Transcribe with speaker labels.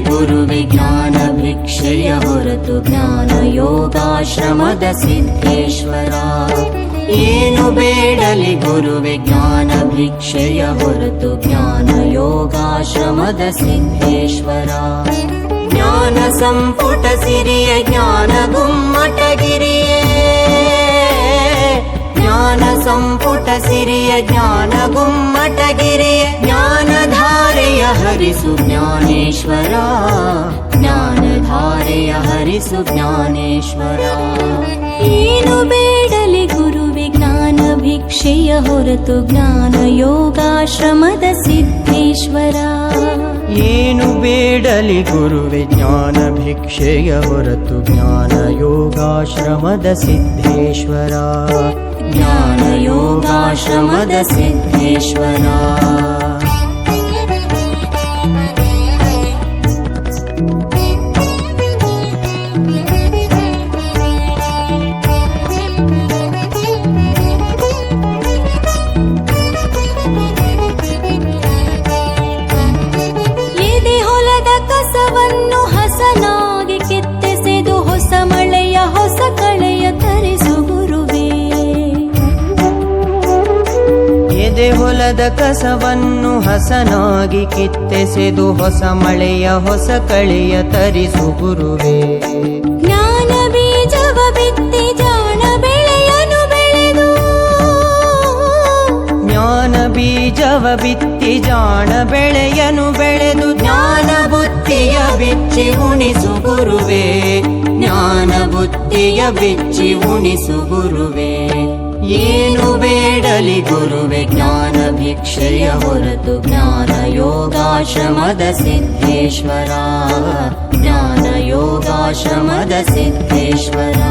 Speaker 1: ಗುರುವೇ ಜ್ಞಾನ ಭಿಕ್ಷೆಯ ಹೊರತು ಜ್ಞಾನ ಯೋಗಾಶ್ರಮದ ಸಿದ್ಧೇಶ್ವರ. ಏನು ಬೇಡಲಿ ಗುರುವೇ ಜ್ಞಾನ ಭಿಕ್ಷೆಯ ಹೊರತು ಜ್ಞಾನ ಯೋಗಾಶ್ರಮದ ಸಿದ್ಧೇಶ್ವರ. ಜ್ಞಾನ ಸಂಪುಟ ಸಿರಿಯ, ಜ್ಞಾನ ಗುಮ್ಮಟಗಿರಿಯೇ ಜ್ಞಾನ ಸಂಪುಟ ಸಿರಿಯ, ಜ್ಞಾನ ಗುಮ್ಮಟಗಿರಿಯ ಜ್ಞಾನ ಹರಿಸು ಜ್ಞಾನೇಶ್ವರ. ಜ್ಞಾನಧಾರೆಯ ಹರಿಸು ಜ್ಞಾನೇಶ್ವರ.
Speaker 2: ಏನು ಬೇಡಲಿ ಗುರುವೆ ಜ್ಞಾನ ಭಿಕ್ಷೆಯ ಹೊರತು ಜ್ಞಾನ ಯೋಗಾಶ್ರಮದ ಸಿದ್ಧೇಶ್ವರ
Speaker 1: ಏನು ಬೇಡಲಿ ಗುರುವೆ ಜ್ಞಾನ ಭಿಕ್ಷೆಯ ಹೊರತು ಜ್ಞಾನ ಯೋಗಾಶ್ರಮದ ಸಿದ್ಧೇಶ್ವರ ಜ್ಞಾನ ಯೋಗಾಶ್ರಮದ ಸಿದ್ಧೇಶ್ವರ
Speaker 2: ಎದೆ ಹೊಲದ ಕಸವನ್ನು ಹಸನಾಗಿ ಕಿತ್ತೆಸೆದು ಹೊಸ ಮಳೆಯ ಹೊಸ ಕಳೆಯ ತರಿಸು ಗುರುವೆ. ಜ್ಞಾನ ಬೀಜವ ಬಿತ್ತಿ ಜಾಣ ಬೆಳೆಯನು ಬೆಳೆದು.
Speaker 1: ಜ್ಞಾನ ಬೀಜವ ಬಿತ್ತಿ ಜಾಣ ಬೆಳೆಯನು ಬೆಳೆದು. ಜ್ಞಾನ ಬುತ್ತಿಯ ಬಿಚ್ಚಿ ಉಣಿಸು ಗುರುವೆ. ಜ್ಞಾನ ಬುತ್ತಿಯ ಬಿಚ್ಚಿ ಉಣಿಸು ಗುರುವೇ. ಏನು ಬೇಡಲಿ ಗುರುವೆ ಜ್ಞಾನ ಭಿಕ್ಷೆಯ ಹೊರತು ಜ್ಞಾನ ಯೋಗಾಶ್ರಮದ ಸಿದ್ಧೇಶ್ವರ ಜ್ಞಾನ ಯೋಗಾಶ್ರಮದ ಸಿದ್ಧೇಶ್ವರ